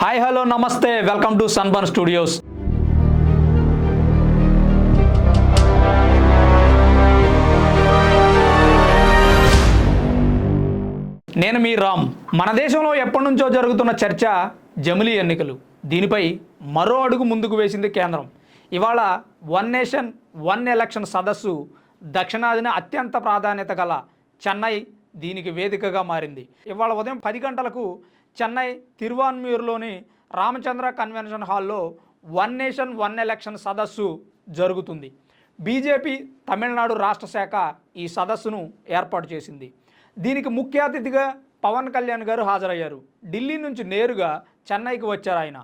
Hi hello నమస్తే. Welcome to Sunburn Studios. నేను మీ రామ్. మన దేశంలో ఎప్పటి నుంచో జరుగుతున్న చర్చ జమిలీ ఎన్నికలు. దీనిపై మరో అడుగు ముందుకు వేసింది కేంద్రం. ఇవాళ వన్ నేషన్ వన్ ఎలక్షన్ సదస్సు దక్షిణాదిన అత్యంత ప్రాధాన్యత గల చెన్నై దీనికి వేదికగా మారింది. ఇవాళ ఉదయం పది గంటలకు చెన్నై తిరువాన్మూరులోని రామచంద్ర కన్వెన్షన్ హాల్లో వన్ నేషన్ వన్ ఎలక్షన్ సదస్సు జరుగుతుంది. బీజేపీ తమిళనాడు రాష్ట్ర శాఖ ఈ సదస్సును ఏర్పాటు చేసింది. దీనికి ముఖ్య అతిథిగా పవన్ కళ్యాణ్ గారు హాజరయ్యారు. ఢిల్లీ నుంచి నేరుగా చెన్నైకి వచ్చారు ఆయన.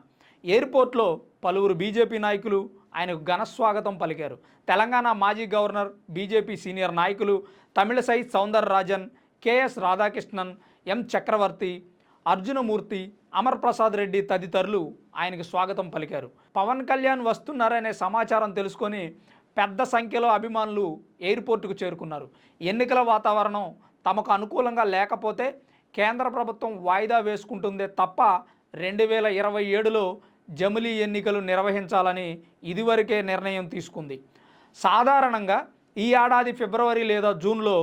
ఎయిర్పోర్ట్లో పలువురు బీజేపీ నాయకులు ఆయనకు ఘన స్వాగతం పలికారు. తెలంగాణ మాజీ గవర్నర్ బీజేపీ సీనియర్ నాయకులు తమిళసై సౌందర్ రాజన్ కెఎస్ రాధాకృష్ణన్ ఎం చక్రవర్తి అర్జునమూర్తి అమర్ ప్రసాద్ రెడ్డి తదితరులు ఆయనకు స్వాగతం పలికారు. పవన్ కళ్యాణ్ వస్తున్నారనే సమాచారం తెలుసుకొని పెద్ద సంఖ్యలో అభిమానులు ఎయిర్పోర్టుకు చేరుకున్నారు. ఎన్నికల వాతావరణం తమకు అనుకూలంగా లేకపోతే కేంద్ర ప్రభుత్వం వాయిదా వేసుకుంటుందే తప్ప రెండు వేల ఇరవై ఏడులో జమిలీ ఎన్నికలు నిర్వహించాలని ఇదివరకే నిర్ణయం తీసుకుంది. సాధారణంగా ఈ ఏడాది ఫిబ్రవరి లేదా జూన్లో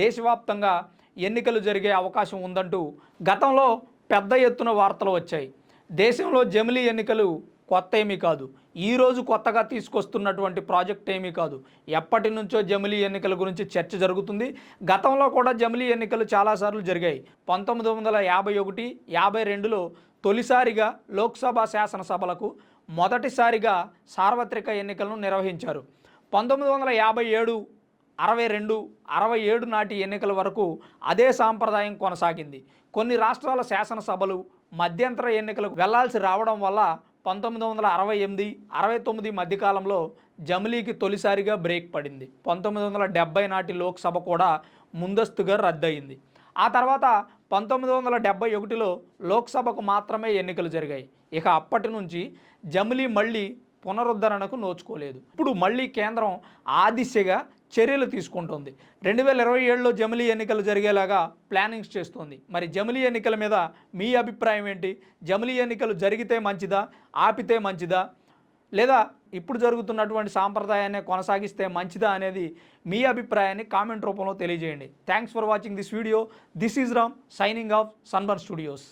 దేశవ్యాప్తంగా ఎన్నికలు జరిగే అవకాశం ఉందంటూ గతంలో పెద్ద ఎత్తున వార్తలు వచ్చాయి. దేశంలో జమిలీ ఎన్నికలు కొత్త ఏమీ కాదు. ఈరోజు కొత్తగా తీసుకొస్తున్నటువంటి ప్రాజెక్ట్ ఏమీ కాదు. ఎప్పటి నుంచో జమిలీ ఎన్నికల గురించి చర్చ జరుగుతుంది. గతంలో కూడా జమిలీ ఎన్నికలు చాలాసార్లు జరిగాయి. పంతొమ్మిది వందల యాభై ఒకటి యాభై రెండులో తొలిసారిగా లోక్సభ శాసనసభలకు మొదటిసారిగా సార్వత్రిక ఎన్నికలను నిర్వహించారు. పంతొమ్మిది వందల యాభై ఏడు అరవై రెండు అరవై ఏడు నాటి ఎన్నికల వరకు అదే సాంప్రదాయం కొనసాగింది. కొన్ని రాష్ట్రాల శాసనసభలు మధ్యంతర ఎన్నికలకు వెళ్ళాల్సి రావడం వల్ల పంతొమ్మిది వందల అరవై ఎనిమిది అరవై తొమ్మిది మధ్యకాలంలో జమిలీకి తొలిసారిగా బ్రేక్ పడింది. పంతొమ్మిది వందల డెబ్బై నాటి లోక్సభ కూడా ముందస్తుగా రద్దయింది. ఆ తర్వాత పంతొమ్మిది వందల డెబ్బై ఒకటిలో లోక్సభకు మాత్రమే ఎన్నికలు జరిగాయి. ఇక అప్పటి నుంచి జమిలీ మళ్ళీ పునరుద్ధరణకు నోచుకోలేదు. ఇప్పుడు మళ్ళీ కేంద్రం ఆ దిశగా చర్యలు తీసుకుంటుంది. రెండు వేల ఇరవై ఏడులో జమిలీ ఎన్నికలు జరిగేలాగా ప్లానింగ్స్ చేస్తుంది. మరి జమిలీ ఎన్నికల మీద మీ అభిప్రాయం ఏంటి? జమిలీ ఎన్నికలు జరిగితే మంచిదా? ఆపితే మంచిదా? లేదా ఇప్పుడు జరుగుతున్నటువంటి సాంప్రదాయాన్ని కొనసాగిస్తే మంచిదా అనేది మీ అభిప్రాయాన్ని కామెంట్ రూపంలో తెలియజేయండి. Thanks for watching this video this is Ram signing off Sunburn Studios